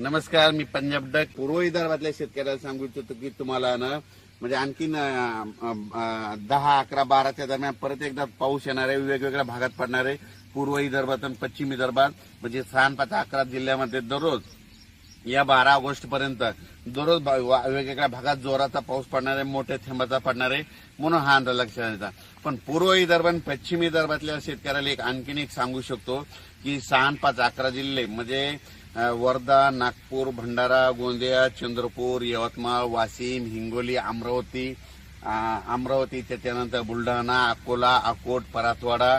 नमस्कार मी पंजाब डक पूर्व विदर्भातल्या शेतकऱ्याला सांगू इच्छितो की तुम्हाला ना म्हणजे आणखीन दहा अकरा बाराच्या दरम्यान परत एकदा पाऊस येणार आहे वेगवेगळ्या भागात पडणार आहे पूर्व विदर्भात आणि पश्चिम विदर्भात म्हणजे सहा पाच अकरा जिल्ह्यामध्ये दररोज या बारा ऑगस्ट पर्यंत दररोज बा- वा- वेगवेगळ्या भागात जोराचा पाऊस पडणार आहे मोठ्या थेंबाचा पडणार आहे म्हणून हा अंदाज लक्षात येतात पण पूर्व विदर्भ आणि पश्चिम विदर्भातल्या शेतकऱ्याला एक आणखीन एक सांगू शकतो की सहा पाच अकरा जिल्हे म्हणजे वर्धा नागपूर भंडारा गोंदिया चंद्रपूर यवतमाळ वाशिम हिंगोली अमरावती अमरावती त्याच्यानंतर बुलढाणा अकोला अकोट परातवाडा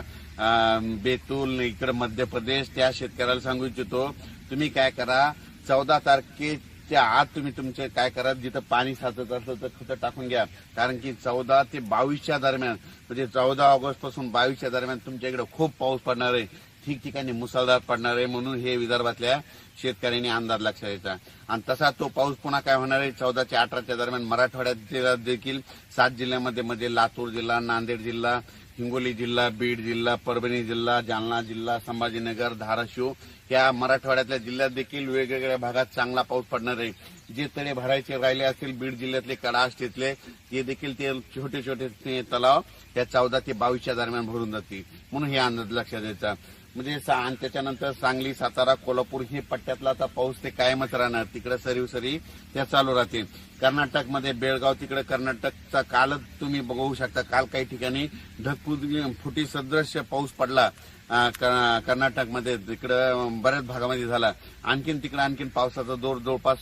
बेतूल इकडे मध्य प्रदेश त्या शेतकऱ्याला सांगू इच्छितो तुम्ही काय करा चौदा तारखेच्या आत तुम्ही तुमचे काय करा जिथं पाणी साचत असलं तर खतं टाकून घ्या. कारण की चौदा ते बावीसच्या दरम्यान म्हणजे चौदा ऑगस्टपासून बावीसच्या दरम्यान तुमच्या इकडे खूप पाऊस पडणार आहे. ठिकठिकाणी मुसळधार पडणार आहे म्हणून हे विदर्भातल्या शेतकऱ्यांनी अंदाज लक्षात द्यायचा आणि तसा तो पाऊस पुन्हा काय होणार आहे? चौदाच्या अठराच्या दरम्यान मराठवाड्यात देखील सात जिल्ह्यामध्ये म्हणजे लातूर जिल्हा नांदेड जिल्हा हिंगोली जिल्हा बीड जिल्हा परभणी जिल्हा जालना जिल्हा संभाजीनगर धाराशिव या मराठवाड्यातल्या जिल्ह्यात देखील वेगवेगळ्या भागात चांगला पाऊस पडणार आहे. जे तळे भरायचे राहिले असतील बीड जिल्ह्यातले कडाश तिथले ते देखील ते छोटे छोटे ते तलाव या चौदा ते बावीसच्या दरम्यान भरून जातील. म्हणून हे अंदाज लक्षात द्यायचा म्हणजे आणि त्याच्यानंतर सांगली सातारा कोल्हापूर हे पट्ट्यातला आता पाऊस ते कायमच राहणार. तिकडे सरीव सरी त्या चालू राहतील कर्नाटकमध्ये बेळगाव तिकडे कर्नाटकचा कालच तुम्ही बघू शकता. काल काही ठिकाणी ढक फुटी सदृश्य पाऊस पडला क- कर्नाटकमध्ये. तिकडं बऱ्याच भागामध्ये झाला. आणखीन तिकडं आणखीन पावसाचा जोर जवळपास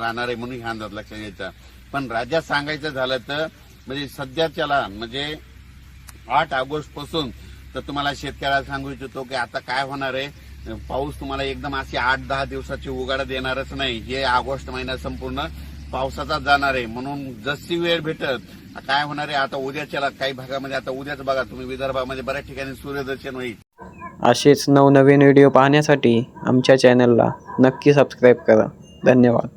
राहणार आहे म्हणून हा अंदाज लक्षात घ्यायचा. पण राज्यात सांगायचं झालं तर म्हणजे सध्याच्याला म्हणजे आठ ऑगस्टपासून तर तुम्हाला शेतकऱ्याला सांगू इच्छितो की आता काय होणार आहे? पाऊस तुम्हाला एकदम अशी आठ दहा दिवसाची उघाड देणारच नाही. हे ऑगस्ट महिना संपूर्ण पावसाचा जाणार आहे म्हणून जशी वेळ भेटत काय होणार आहे? आता उद्याच्याला काही भागामध्ये आता उद्याच बघा तुम्ही विदर्भामध्ये बऱ्याच ठिकाणी सूर्यदर्शन होईल. असेच नवनवीन व्हिडिओ पाहण्यासाठी आमच्या चॅनलला नक्की सबस्क्राईब करा. धन्यवाद.